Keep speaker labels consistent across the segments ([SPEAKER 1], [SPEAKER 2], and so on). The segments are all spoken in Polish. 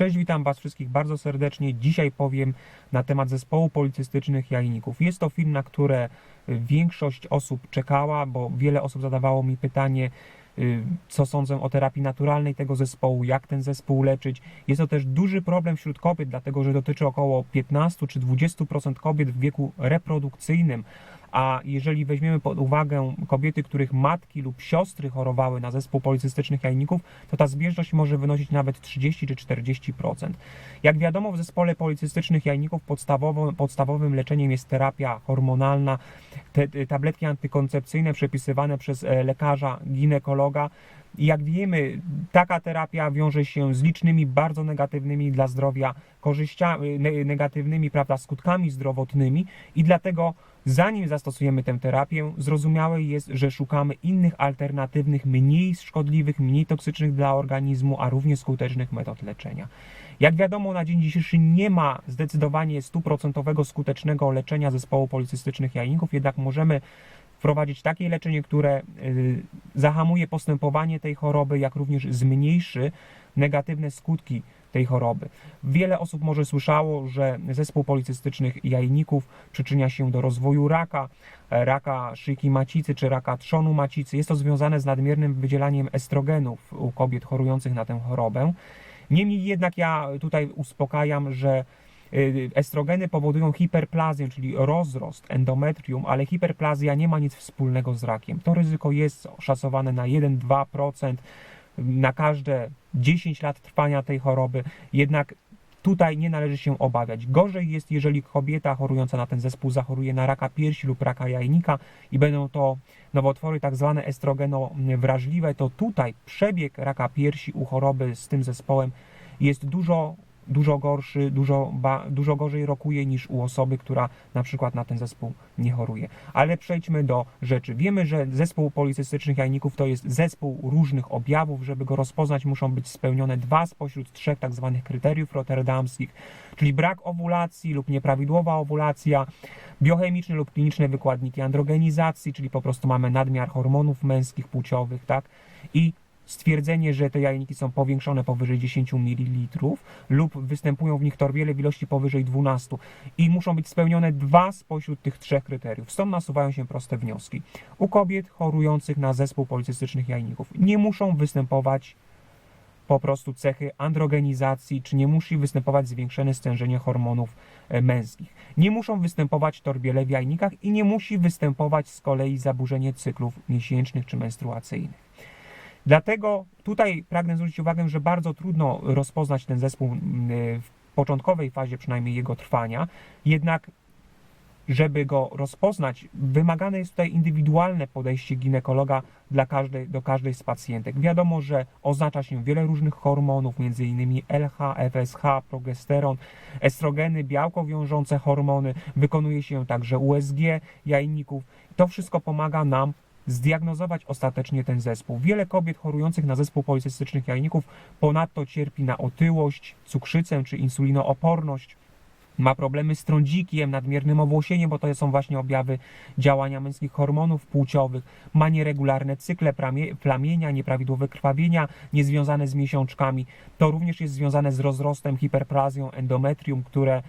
[SPEAKER 1] Cześć, witam Was wszystkich bardzo serdecznie. Dzisiaj powiem na temat zespołu policystycznych jajników. Jest to film, na które y, większość osób czekała, bo wiele osób zadawało mi pytanie, y, co sądzę o terapii naturalnej tego zespołu, jak ten zespół leczyć. Jest to też duży problem wśród kobiet, dlatego że dotyczy około 15 czy 20% kobiet w wieku reprodukcyjnym. A jeżeli weźmiemy pod uwagę kobiety, których matki lub siostry chorowały na zespół policystycznych jajników, to ta zbieżność może wynosić nawet 30 czy 40%. Jak wiadomo, w zespole policystycznych jajników podstawowym, podstawowym leczeniem jest terapia hormonalna, te, te tabletki antykoncepcyjne przepisywane przez e, lekarza ginekologa. Jak wiemy, taka terapia wiąże się z licznymi, bardzo negatywnymi dla zdrowia korzyściami, ne- negatywnymi prawda, skutkami zdrowotnymi i dlatego zanim zastosujemy tę terapię, zrozumiałe jest, że szukamy innych alternatywnych, mniej szkodliwych, mniej toksycznych dla organizmu, a równie skutecznych metod leczenia. Jak wiadomo, na dzień dzisiejszy nie ma zdecydowanie stuprocentowego skutecznego leczenia zespołu policystycznych jajników, jednak możemy wprowadzić takie leczenie, które y, zahamuje postępowanie tej choroby, jak również zmniejszy negatywne skutki tej choroby. Wiele osób może słyszało, że zespół policystycznych jajników przyczynia się do rozwoju raka, e, raka szyjki macicy czy raka trzonu macicy. Jest to związane z nadmiernym wydzielaniem estrogenów u kobiet chorujących na tę chorobę. Niemniej jednak ja tutaj uspokajam, że estrogeny powodują hiperplazję, czyli rozrost endometrium, ale hiperplazja nie ma nic wspólnego z rakiem. To ryzyko jest szacowane na 1-2% na każde 10 lat trwania tej choroby, jednak tutaj nie należy się obawiać. Gorzej jest, jeżeli kobieta chorująca na ten zespół zachoruje na raka piersi lub raka jajnika i będą to nowotwory tak zwane estrogeno-wrażliwe, to tutaj przebieg raka piersi u choroby z tym zespołem jest dużo dużo gorszy, dużo, ba, dużo gorzej rokuje niż u osoby, która na przykład na ten zespół nie choruje. Ale przejdźmy do rzeczy. Wiemy, że zespół policystycznych jajników to jest zespół różnych objawów. Żeby go rozpoznać, muszą być spełnione dwa spośród trzech tak zwanych kryteriów rotterdamskich, czyli brak owulacji lub nieprawidłowa owulacja, biochemiczne lub kliniczne wykładniki androgenizacji, czyli po prostu mamy nadmiar hormonów męskich, płciowych, tak? I stwierdzenie, że te jajniki są powiększone powyżej 10 ml lub występują w nich torbiele w ilości powyżej 12 i muszą być spełnione dwa spośród tych trzech kryteriów. Stąd nasuwają się proste wnioski. U kobiet chorujących na zespół policystycznych jajników nie muszą występować po prostu cechy androgenizacji, czy nie musi występować zwiększone stężenie hormonów e, męskich. Nie muszą występować torbiele w jajnikach i nie musi występować z kolei zaburzenie cyklów miesięcznych czy menstruacyjnych. Dlatego tutaj pragnę zwrócić uwagę, że bardzo trudno rozpoznać ten zespół mm, w początkowej fazie przynajmniej jego trwania, jednak żeby go rozpoznać, wymagane jest tutaj indywidualne podejście ginekologa dla każdej, do każdej z pacjentek. Wiadomo, że oznacza się wiele różnych hormonów, m.in. LH, FSH, progesteron, estrogeny, białko wiążące hormony, wykonuje się także USG jajników. To wszystko pomaga nam zdiagnozować ostatecznie ten zespół. Wiele kobiet chorujących na zespół policystycznych jajników ponadto cierpi na otyłość, cukrzycę czy insulinooporność. Ma problemy z trądzikiem, nadmiernym owłosieniem, bo to są właśnie objawy działania męskich hormonów płciowych. Ma nieregularne cykle plamienia, nieprawidłowe krwawienia, niezwiązane z miesiączkami. To również jest związane z rozrostem, hiperplazją endometrium, które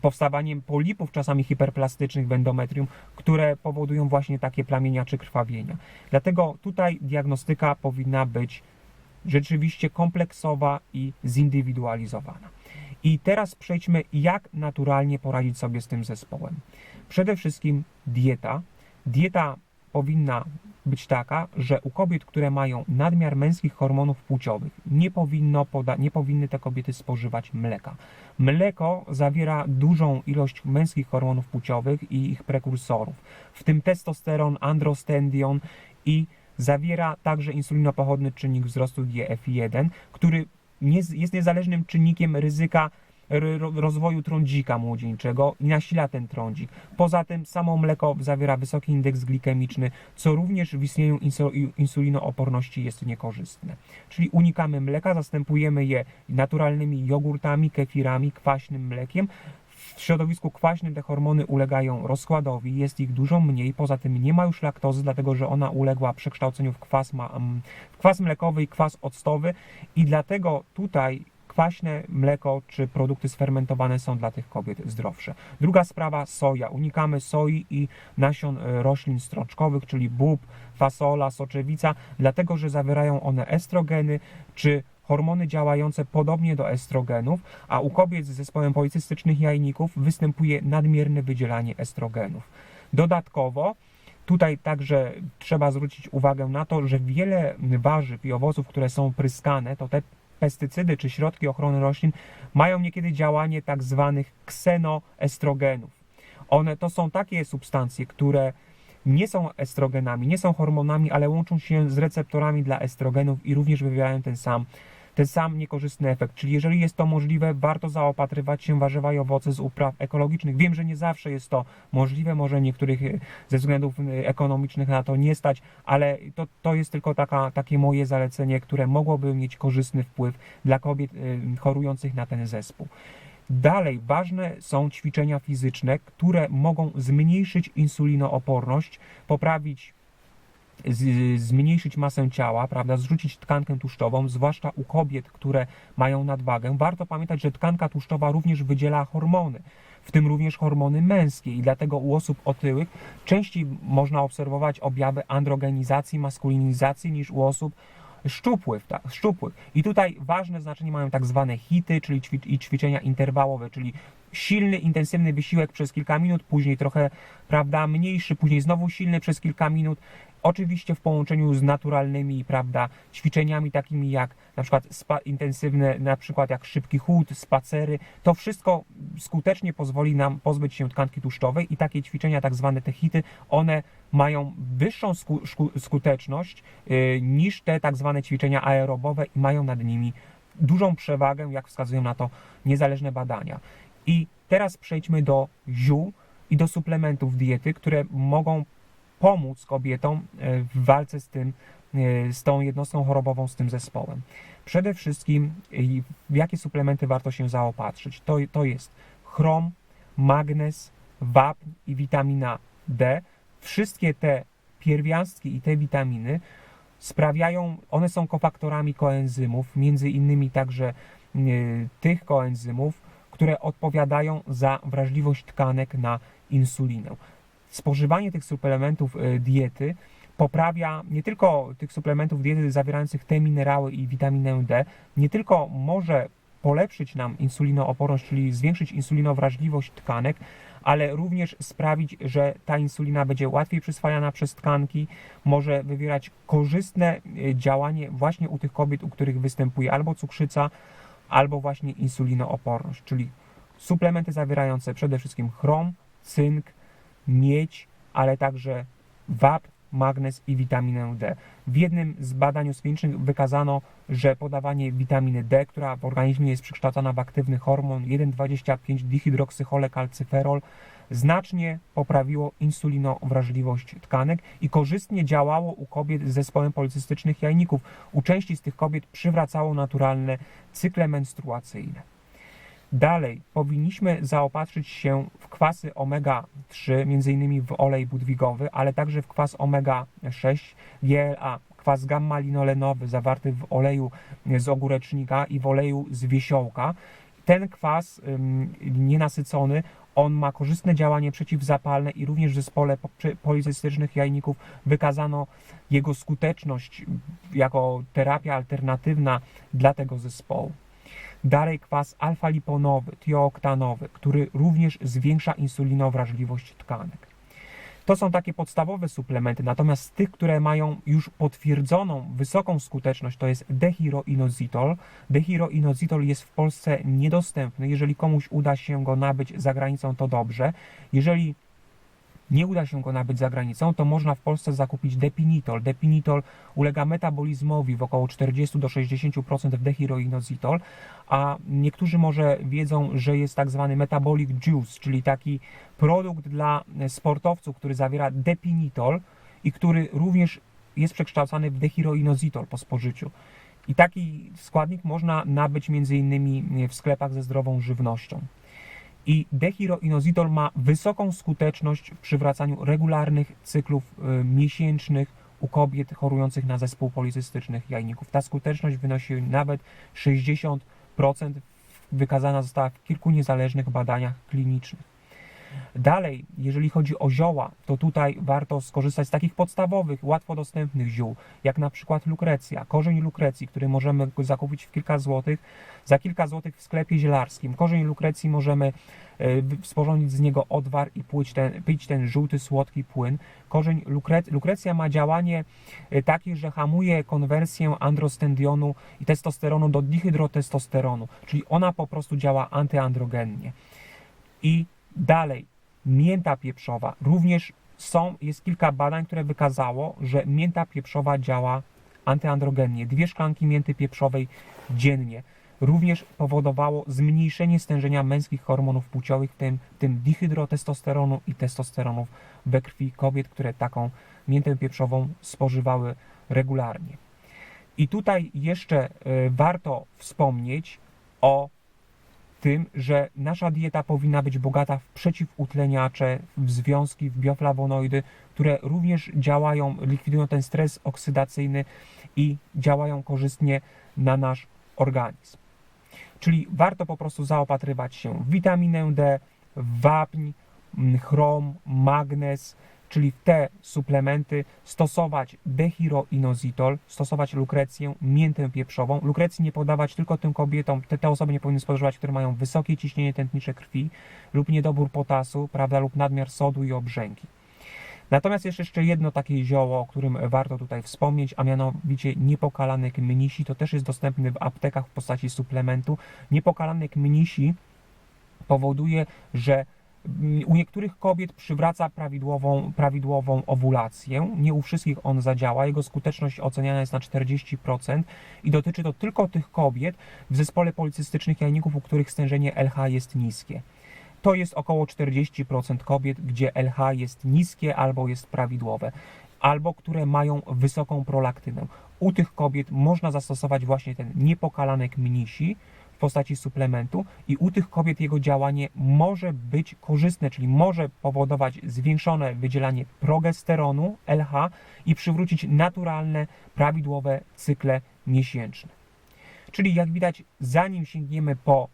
[SPEAKER 1] powstawaniem polipów czasami hiperplastycznych w endometrium, które powodują właśnie takie plamienia czy krwawienia. Dlatego tutaj diagnostyka powinna być rzeczywiście kompleksowa i zindywidualizowana. I teraz przejdźmy, jak naturalnie poradzić sobie z tym zespołem. Przede wszystkim dieta. Dieta powinna być taka, że u kobiet, które mają nadmiar męskich hormonów płciowych, nie, powinno poda- nie powinny te kobiety spożywać mleka. Mleko zawiera dużą ilość męskich hormonów płciowych i ich prekursorów, w tym testosteron, androstendion i zawiera także insulinopochodny czynnik wzrostu GF1, który jest niezależnym czynnikiem ryzyka rozwoju trądzika młodzieńczego i nasila ten trądzik. Poza tym samo mleko zawiera wysoki indeks glikemiczny, co również w istnieniu insu- insulinooporności jest niekorzystne. Czyli unikamy mleka, zastępujemy je naturalnymi jogurtami, kefirami, kwaśnym mlekiem. W środowisku kwaśnym te hormony ulegają rozkładowi, jest ich dużo mniej, poza tym nie ma już laktozy, dlatego że ona uległa przekształceniu w kwas, ma, w kwas mlekowy i kwas octowy i dlatego tutaj kwaśne mleko czy produkty sfermentowane są dla tych kobiet zdrowsze. Druga sprawa soja. Unikamy soi i nasion e, roślin strączkowych, czyli bób, fasola, soczewica, dlatego że zawierają one estrogeny czy hormony działające podobnie do estrogenów, a u kobiet z zespołem policystycznych jajników występuje nadmierne wydzielanie estrogenów. Dodatkowo Tutaj także trzeba zwrócić uwagę na to, że wiele warzyw i owoców, które są pryskane, to te pestycydy czy środki ochrony roślin mają niekiedy działanie tak zwanych ksenoestrogenów. One to są takie substancje, które nie są estrogenami, nie są hormonami, ale łączą się z receptorami dla estrogenów i również wywierają ten sam ten sam niekorzystny efekt. Czyli jeżeli jest to możliwe, warto zaopatrywać się warzywa i owoce z upraw ekologicznych. Wiem, że nie zawsze jest to możliwe, może niektórych e, ze względów e, ekonomicznych na to nie stać, ale to, to jest tylko taka, takie moje zalecenie, które mogłoby mieć korzystny wpływ dla kobiet e, chorujących na ten zespół. Dalej, ważne są ćwiczenia fizyczne, które mogą zmniejszyć insulinooporność, poprawić z, zmniejszyć masę ciała, prawda, zrzucić tkankę tłuszczową, zwłaszcza u kobiet, które mają nadwagę. Warto pamiętać, że tkanka tłuszczowa również wydziela hormony, w tym również hormony męskie i dlatego u osób otyłych częściej można obserwować objawy androgenizacji, maskulinizacji niż u osób szczupłych, tak, szczupłych. I tutaj ważne znaczenie mają tak zwane hity, czyli ćwi i ćwiczenia interwałowe, czyli silny, intensywny wysiłek przez kilka minut, później trochę, prawda, mniejszy, później znowu silny przez kilka minut Oczywiście w połączeniu z naturalnymi, prawda, ćwiczeniami takimi jak na przykład spa, intensywne, na przykład jak szybki chód, spacery, to wszystko skutecznie pozwoli nam pozbyć się tkanki tłuszczowej i takie ćwiczenia, tak zwane te hity, one mają wyższą sku, sku, skuteczność yy, niż te tak zwane ćwiczenia aerobowe i mają nad nimi dużą przewagę, jak wskazują na to niezależne badania. I teraz przejdźmy do ziół i do suplementów diety, które mogą pomóc kobietom e, w walce z tym, e, z tą jednostką chorobową, z tym zespołem. Przede wszystkim, w jakie suplementy warto się zaopatrzyć? To, to jest chrom, magnez, wapń i witamina D. Wszystkie te pierwiastki i te witaminy sprawiają, one są kofaktorami koenzymów, między innymi także y, tych koenzymów, które odpowiadają za wrażliwość tkanek na insulinę. Spożywanie tych suplementów e, diety poprawia nie tylko tych suplementów diety zawierających te minerały i witaminę D, nie tylko może polepszyć nam insulinooporność, czyli zwiększyć insulinowrażliwość tkanek, ale również sprawić, że ta insulina będzie łatwiej przyswajana przez tkanki, może wywierać korzystne e, działanie właśnie u tych kobiet, u których występuje albo cukrzyca, albo właśnie insulinooporność, czyli suplementy zawierające przede wszystkim chrom, cynk, miedź, ale także wapń, magnez i witaminę D. W jednym z badań klinicznych wykazano, że podawanie witaminy D, która w organizmie jest przekształcana w aktywny hormon 1,25-dihydroksycholekalcyferol, znacznie poprawiło insulinowrażliwość tkanek i korzystnie działało u kobiet z zespołem policystycznych jajników. U części z tych kobiet przywracało naturalne cykle menstruacyjne. Dalej, powinniśmy zaopatrzyć się w kwasy omega-3, m.in. w olej budwigowy, ale także w kwas omega-6, GLA, kwas gamma-linolenowy zawarty w oleju z ogórecznika i w oleju z wiesiołka. Ten kwas nienasycony, on ma korzystne działanie przeciwzapalne i również w zespole policystycznych jajników wykazano jego skuteczność jako terapia alternatywna dla tego zespołu. Dalej kwas alfa-liponowy, tioktanowy, który również zwiększa insulinowrażliwość tkanek. To są takie podstawowe suplementy, natomiast z tych, które mają już potwierdzoną wysoką skuteczność, to jest dehiroinozitol. Dehiroinozitol jest w Polsce niedostępny. Jeżeli komuś uda się go nabyć za granicą, to dobrze. Jeżeli nie uda się go nabyć za granicą, to można w Polsce zakupić depinitol. Depinitol ulega metabolizmowi w około 40 do 60% w dehiroinozitol, a niektórzy może wiedzą, że jest tak zwany metabolic juice, czyli taki produkt dla sportowców, który zawiera depinitol i który również jest przekształcany w dehiroinozitol po spożyciu. I taki składnik można nabyć m.in. w sklepach ze zdrową żywnością i dehiroinozitol ma wysoką skuteczność w przywracaniu regularnych cyklów y, miesięcznych u kobiet chorujących na zespół policystycznych jajników. Ta skuteczność wynosi nawet 60%. wykazana została w kilku niezależnych badaniach klinicznych. Dalej, jeżeli chodzi o zioła, to tutaj warto skorzystać z takich podstawowych, łatwo dostępnych ziół, jak na przykład lukrecja, korzeń lukrecji, który możemy zakupić w kilka złotych, za kilka złotych w sklepie zielarskim. Korzeń lukrecji możemy e, sporządzić z niego odwar i pić ten, pić ten żółty, słodki płyn. Korzeń lukre, lukrecja ma działanie e, takie, że hamuje konwersję androstendionu i testosteronu do dihydrotestosteronu, czyli ona po prostu działa antyandrogennie. I dalej, mięta pieprzowa. Również są, jest kilka badań, które wykazało, że mięta pieprzowa działa antyandrogennie. Dwie szklanki mięty pieprzowej dziennie. Również powodowało zmniejszenie stężenia męskich hormonów płciowych, w tym, tym dihydrotestosteronu i testosteronów we krwi kobiet, które taką miętę pieprzową spożywały regularnie. I tutaj jeszcze e, warto wspomnieć o tym, że nasza dieta powinna być bogata w przeciwutleniacze, w związki, w bioflawonoidy, które również działają, likwidują ten stres oksydacyjny i działają korzystnie na nasz organizm. Czyli warto po prostu zaopatrywać się w witaminę D, wapń, chrom, magnez, czyli te suplementy, stosować dehiroinozitol, stosować lukrecję, miętę pieprzową. Lukrecji nie podawać tylko tym kobietom, te, te osoby nie powinny spożywać, które mają wysokie ciśnienie tętnicze krwi lub niedobór potasu, prawda, lub nadmiar sodu i obrzęki. Natomiast jest jeszcze jedno takie zioło, o którym warto tutaj wspomnieć, a mianowicie niepokalanek mnisi. To też jest dostępny w aptekach w postaci suplementu. Niepokalanek mnisi powoduje, że u niektórych kobiet przywraca prawidłową, prawidłową owulację. Nie u wszystkich on zadziała. Jego skuteczność oceniana jest na 40% i dotyczy to tylko tych kobiet w zespole policystycznych jajników, u których stężenie LH jest niskie. To jest około 40% kobiet, gdzie LH jest niskie albo jest prawidłowe, albo które mają wysoką prolaktynę. U tych kobiet można zastosować właśnie ten niepokalanek mnisi w postaci suplementu i u tych kobiet jego działanie może być korzystne, czyli może powodować zwiększone wydzielanie progesteronu LH i przywrócić naturalne, prawidłowe cykle miesięczne. Czyli jak widać, zanim sięgniemy po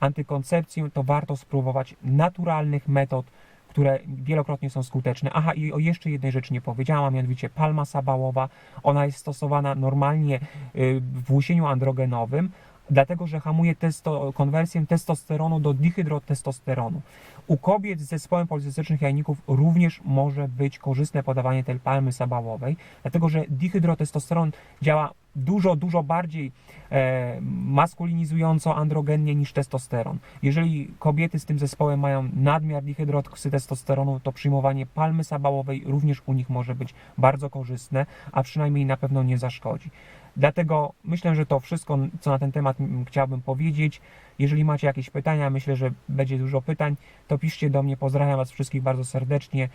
[SPEAKER 1] antykoncepcję, to warto spróbować naturalnych metod, które wielokrotnie są skuteczne. Aha, i o jeszcze jednej rzeczy nie powiedziałam, mianowicie palma sabałowa. Ona jest stosowana normalnie y, w łusieniu androgenowym, dlatego że hamuje testo, konwersję testosteronu do dihydrotestosteronu. U kobiet z zespołem policystycznych jajników również może być korzystne podawanie tej palmy sabałowej, dlatego że dihydrotestosteron działa dużo, dużo bardziej e, maskulinizująco, androgennie niż testosteron. Jeżeli kobiety z tym zespołem mają nadmiar dihydrotestosteronu, to przyjmowanie palmy sabałowej również u nich może być bardzo korzystne, a przynajmniej na pewno nie zaszkodzi. Dlatego myślę, że to wszystko, co na ten temat chciałbym powiedzieć. Jeżeli macie jakieś pytania, myślę, że będzie dużo pytań, to piszcie do mnie. Pozdrawiam Was wszystkich bardzo serdecznie.